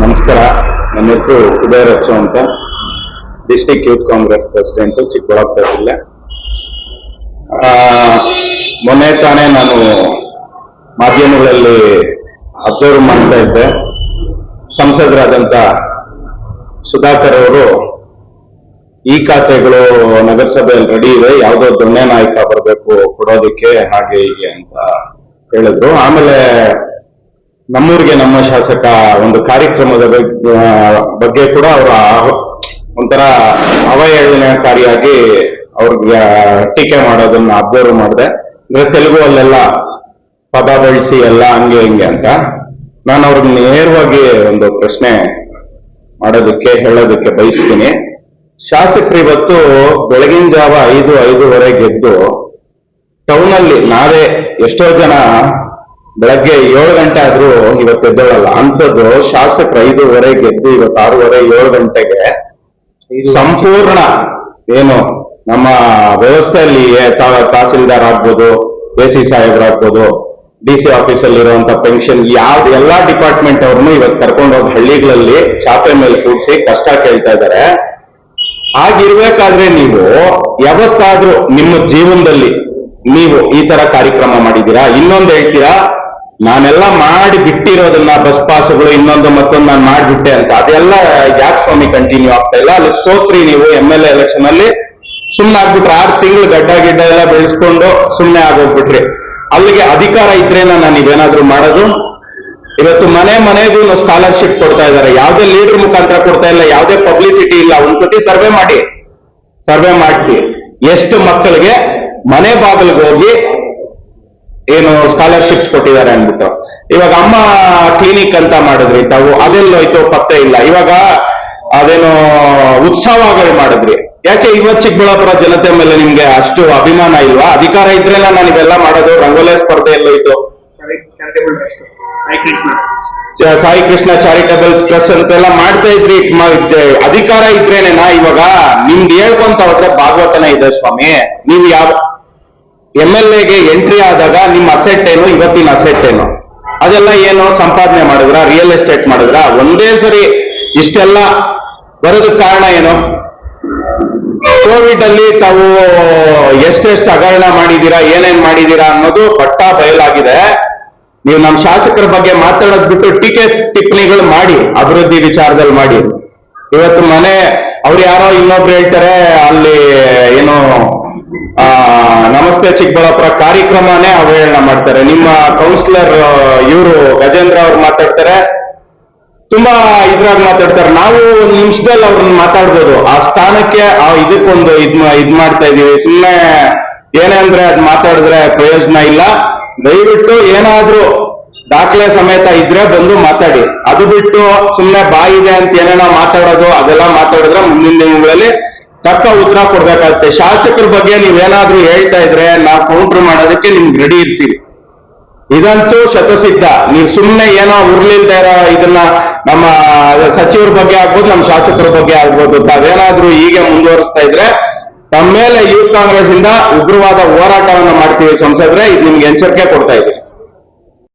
ನಮಸ್ಕಾರ. ನನ್ನ ಹೆಸರು ಉದಯ ರಕ್ಷು ಅಂತ. District youth congress president Chikkaballapura ಜಿಲ್ಲೆ. ಮೊನ್ನೆ ತಾನೇ ನಾನು ಮಾಧ್ಯಮಗಳಲ್ಲಿ ಅಬ್ಸರ್ವ್ ಮಾಡ್ತಾ ಇದ್ದೆ. ಸಂಸದರಾದಂತ ಸುಧಾಕರ್ ಅವರು ಈ ಖಾತೆಗಳು ನಗರಸಭೆಯಲ್ಲಿ ರೆಡಿ ಇದೆ. ಯಾವುದೋ ದೊಣ್ಣೆ ನಾಯಕ ಬರಬೇಕು, ಕೊಡೋದಕ್ಕೆ ಹಾಗೆ ಹೀಗೆ ಅಂತ ಹೇಳಿದ್ರು. ಆಮೇಲೆ ನಮ್ಮೂರಿಗೆ ನಮ್ಮ ಶಾಸಕ ಒಂದು ಕಾರ್ಯಕ್ರಮದ ಬಗ್- ಬಗ್ಗೆ ಕೂಡ ಅವರ ಒಂಥರ ಅವಹೇಳನಕಾರಿಯಾಗಿ ಅವ್ರಿಗೆ ಟೀಕೆ ಮಾಡೋದನ್ನ ಅಬ್ಸರ್ವ್ ಮಾಡಿದೆ. ಅಂದ್ರೆ ತೆಲುಗು ಅಲ್ಲೆಲ್ಲ ಪದ ಬಳಸಿ ಎಲ್ಲ ಹಂಗೆ ಹಿಂಗೆ ಅಂತ. ನಾನು ಅವ್ರಿಗೆ ನೇರವಾಗಿ ಒಂದು ಪ್ರಶ್ನೆ ಮಾಡೋದಕ್ಕೆ, ಹೇಳೋದಕ್ಕೆ ಬಯಸ್ತೀನಿ. ಶಾಸಕರು ಇವತ್ತು ಬೆಳಗಿನ ಜಾವ ಐದು ಐದೂವರೆ ಗೆದ್ದು ಟೌನ್ ಅಲ್ಲಿ ನಾವೇ ಎಷ್ಟೋ ಜನ ಬೆಳಗ್ಗೆ ಏಳು ಗಂಟೆ ಆದ್ರೂ ಇವತ್ತು ಎದ್ದೇಳಲ್ಲ. ಅಂಥದ್ದು ಶಾಸಕರು ಐದೂವರೆ ಗೆದ್ದು ಇವತ್ತು ಆರೂವರೆ ಏಳು ಗಂಟೆಗೆ ಸಂಪೂರ್ಣ ಏನು ನಮ್ಮ ವ್ಯವಸ್ಥೆಯಲ್ಲಿ ತಹಸೀಲ್ದಾರ್ ಆಗ್ಬೋದು ಎ ಸಿ ಸಾಹೇಬ್ರಾಗ್ಬೋದು ಡಿ ಸಿ ಆಫೀಸಲ್ಲಿ ಇರುವಂತ ಪೆನ್ಷನ್ ಯಾವ್ದು ಎಲ್ಲಾ ಡಿಪಾರ್ಟ್ಮೆಂಟ್ ಅವ್ರನ್ನು ಇವತ್ತು ಕರ್ಕೊಂಡು ಹೋಗಿ ಹಳ್ಳಿಗಳಲ್ಲಿ ಚಾಪೆ ಮೇಲೆ ಕೂಡಿಸಿ ಕಷ್ಟ ಕೇಳ್ತಾ ಇದ್ದಾರೆ. ಆಗಿರ್ಬೇಕಾದ್ರೆ ನೀವು ಯಾವತ್ತಾದ್ರೂ ನಿಮ್ಮ ಜೀವನದಲ್ಲಿ ನೀವು ಈ ತರ ಕಾರ್ಯಕ್ರಮ ಮಾಡಿದ್ದೀರಾ? ಇನ್ನೊಂದು ಹೇಳ್ತೀರಾ? ನಾನೆಲ್ಲ ಮಾಡಿ ಬಿಟ್ಟಿರೋದನ್ನ ಬಸ್ ಪಾಸ್ಗಳು ಇನ್ನೊಂದು ಮತ್ತೊಂದು ನಾನು ಮಾಡಿಬಿಟ್ಟೆ ಅಂತ. ಅದೆಲ್ಲ ಯಾಕೆ ಸ್ವಾಮಿ ಕಂಟಿನ್ಯೂ ಆಗ್ತಾ ಇಲ್ಲ. ಅಲ್ಲಿ ಸೋತ್ರಿ ನೀವು ಎಂ ಎಲ್ ಎಲೆಕ್ಷನ್ ಅಲ್ಲಿ. ಸುಮ್ಮನೆ ಆಗ್ಬಿಟ್ರೆ ಆರು ತಿಂಗಳು ಗಡ್ಡ ಗಿಡ್ಡ ಎಲ್ಲ ಬೆಳೆಸ್ಕೊಂಡು ಸುಮ್ಮನೆ ಆಗೋಗ್ಬಿಟ್ರಿ. ಅಲ್ಲಿಗೆ ಅಧಿಕಾರ ಇದ್ರೇನ ನಾನು ನೀವೇನಾದ್ರೂ ಮಾಡೋದು? ಇವತ್ತು ಮನೆ ಮನೆಗೂ ಸ್ಕಾಲರ್ಶಿಪ್ ಕೊಡ್ತಾ ಇದ್ದಾರೆ ಯಾವುದೇ ಲೀಡರ್ ಮುಖಾಂತರ ಕೊಡ್ತಾ ಇಲ್ಲ. ಯಾವುದೇ ಪಬ್ಲಿಸಿಟಿ ಇಲ್ಲ. ಒಂದ್ಸತಿ ಸರ್ವೆ ಮಾಡಿ. ಸರ್ವೆ ಮಾಡಿಸಿ. ಎಷ್ಟು ಮಕ್ಕಳಿಗೆ ಮನೆ ಬಾಗಿಲಿಗೆ ಹೋಗಿ ಏನು ಸ್ಕಾಲರ್ಶಿಪ್ಸ್ ಕೊಟ್ಟಿದ್ದಾರೆ ಅಂದ್ಬಿಟ್ಟು. ಇವಾಗ ಅಮ್ಮ ಕ್ಲಿನಿಕ್ ಅಂತ ಮಾಡಿದ್ರಿ ತಾವು ಅದೆಲ್ಲೋಯ್ತು ಪತ್ತೆ ಇಲ್ಲ. ಇವಾಗ ಅದೇನೋ ಉತ್ಸವಗಳು ಮಾಡಿದ್ರಿ. ಯಾಕೆ ಇವತ್ತು ಚಿಕ್ಕಬಳ್ಳಾಪುರ ಜನತೆ ಮೇಲೆ ನಿಮ್ಗೆ ಅಷ್ಟು ಅಭಿಮಾನ ಇಲ್ವಾ? ಅಧಿಕಾರ ಇದ್ರೆಲ್ಲ ನಾನು ಇವೆಲ್ಲ ಮಾಡೋದು ರಂಗೋಲಿ ಸ್ಪರ್ಧೆ ಎಲ್ಲೋಯ್ತು ಸಾಯಿ ಕೃಷ್ಣ. ಚಾರಿಟಬಲ್ ಟ್ರಸ್ಟ್ ಅಂತೆಲ್ಲ ಮಾಡ್ತಾ ಇದ್ರಿ. ಅಧಿಕಾರ ಇದ್ರೇನೇನಾ ಇವಾಗ? ನಿಮ್ದು ಹೇಳ್ಕೊಂತ ಹೋದ್ರೆ ಭಾಗವತನ ಇದೆ ಸ್ವಾಮಿ. ನೀವು ಯಾವ ಎಂ ಎಲ್ ಎಗೆ ಎಂಟ್ರಿ ಆದಾಗ ನಿಮ್ಮ ಅಸೆಟ್ ಏನು, ಇವತ್ತಿನ ಅಸೆಟ್ ಏನು? ಅದೆಲ್ಲ ಏನು ಸಂಪಾದನೆ ಮಾಡಿದ್ರ ರಿಯಲ್ ಎಸ್ಟೇಟ್ ಮಾಡಿದ್ರ? ಒಂದೇ ಸರಿ ಇಷ್ಟೆಲ್ಲ ಬರೋದಕ್ಕೆ ಕಾರಣ ಏನು? ಕೋವಿಡ್ ಅಲ್ಲಿ ತಾವು ಎಷ್ಟೆಷ್ಟು ಹಗರಣ ಮಾಡಿದೀರಾ ಏನೇನ್ ಮಾಡಿದೀರಾ ಅನ್ನೋದು ಪಟ್ಟ ಬಯಲಾಗಿದೆ. ನೀವು ನಮ್ಮ ಶಾಸಕರ ಬಗ್ಗೆ ಮಾತಾಡೋದ್ ಬಿಟ್ಟು ಟೀಕೆ ಟಿಪ್ಪಣಿಗಳು ಮಾಡಿ, ಅಭಿವೃದ್ಧಿ ವಿಚಾರದಲ್ಲಿ ಮಾಡಿ. ಇವತ್ತು ಮನೆ, ಅವ್ರು ಯಾರೋ ಇನ್ನೊಬ್ರು ಹೇಳ್ತಾರೆ, ಅಲ್ಲಿ ಏನು ಆ, ನಮಸ್ತೆ ಚಿಕ್ಕಬಳ್ಳಾಪುರ ಕಾರ್ಯಕ್ರಮನೇ ಅವಹೇಳನ ಮಾಡ್ತಾರೆ. ನಿಮ್ಮ ಕೌನ್ಸಿಲರ್ ಇವರು ಗಜೇಂದ್ರ ಅವ್ರು ಮಾತಾಡ್ತಾರೆ. ತುಂಬಾ ಇದ್ರಾಗ ಮಾತಾಡ್ತಾರೆ. ನಾವು ಒಂದು ನಿಮಿಷದಲ್ಲಿ ಅವ್ರನ್ನ ಮಾತಾಡ್ಬೋದು. ಆ ಸ್ಥಾನಕ್ಕೆ, ಆ ಇದಕ್ಕೊಂದು ಇದ್ ಇದ್ ಮಾಡ್ತಾ ಇದೀವಿ. ಸುಮ್ಮನೆ ಏನೇ ಅಂದ್ರೆ ಅದ್ ಮಾತಾಡಿದ್ರೆ ಪ್ರಯೋಜನ ಇಲ್ಲ. ದಯವಿಟ್ಟು ಏನಾದ್ರೂ ದಾಖಲೆ ಸಮೇತ ಇದ್ರೆ ಬಂದು ಮಾತಾಡಿ. ಅದು ಬಿಟ್ಟು ಸುಮ್ಮನೆ ಬಾಯಿದೆ ಅಂತ ಏನೇನೋ ಮಾತಾಡೋದು, ಅದೆಲ್ಲ ಮಾತಾಡಿದ್ರೆ ಮುಂದಿನ ದಿನಗಳಲ್ಲಿ ತಕ್ಕ ಉತ್ತರ ಕೊಡ್ಬೇಕಾಗುತ್ತೆ. ಶಾಸಕರ ಬಗ್ಗೆ ನೀವೇನಾದ್ರೂ ಹೇಳ್ತಾ ಇದ್ರೆ ನಾವು ಕೌಂಟರ್ ಮಾಡೋದಕ್ಕೆ ನಿಮ್ಗೆ ರೆಡಿ ಇರ್ತೀವಿ. ಇದಂತೂ ಶತಸಿದ್ಧ. ನೀವು ಸುಮ್ಮನೆ ಏನೋ ಉರ್ಲಿಲ್ದೇ ಇರೋ ಇದನ್ನ ನಮ್ಮ ಸಚಿವರ ಬಗ್ಗೆ ಆಗ್ಬೋದು, ನಮ್ಮ ಶಾಸಕರ ಬಗ್ಗೆ ಆಗ್ಬೋದು ತಾವೇನಾದ್ರೂ ಹೀಗೆ ಮುಂದುವರಿಸ್ತಾ ಇದ್ರೆ ತಮ್ಮ ಮೇಲೆ ಯೂತ್ ಕಾಂಗ್ರೆಸ್ ಇಂದ ಉಗ್ರವಾದ ಹೋರಾಟವನ್ನು ಮಾಡ್ತೀವಿ ಸಂಸದ್ರೆ, ಇದು ನಿಮ್ಗೆ ಎಚ್ಚರಿಕೆ ಕೊಡ್ತಾ ಇದ್ದೀವಿ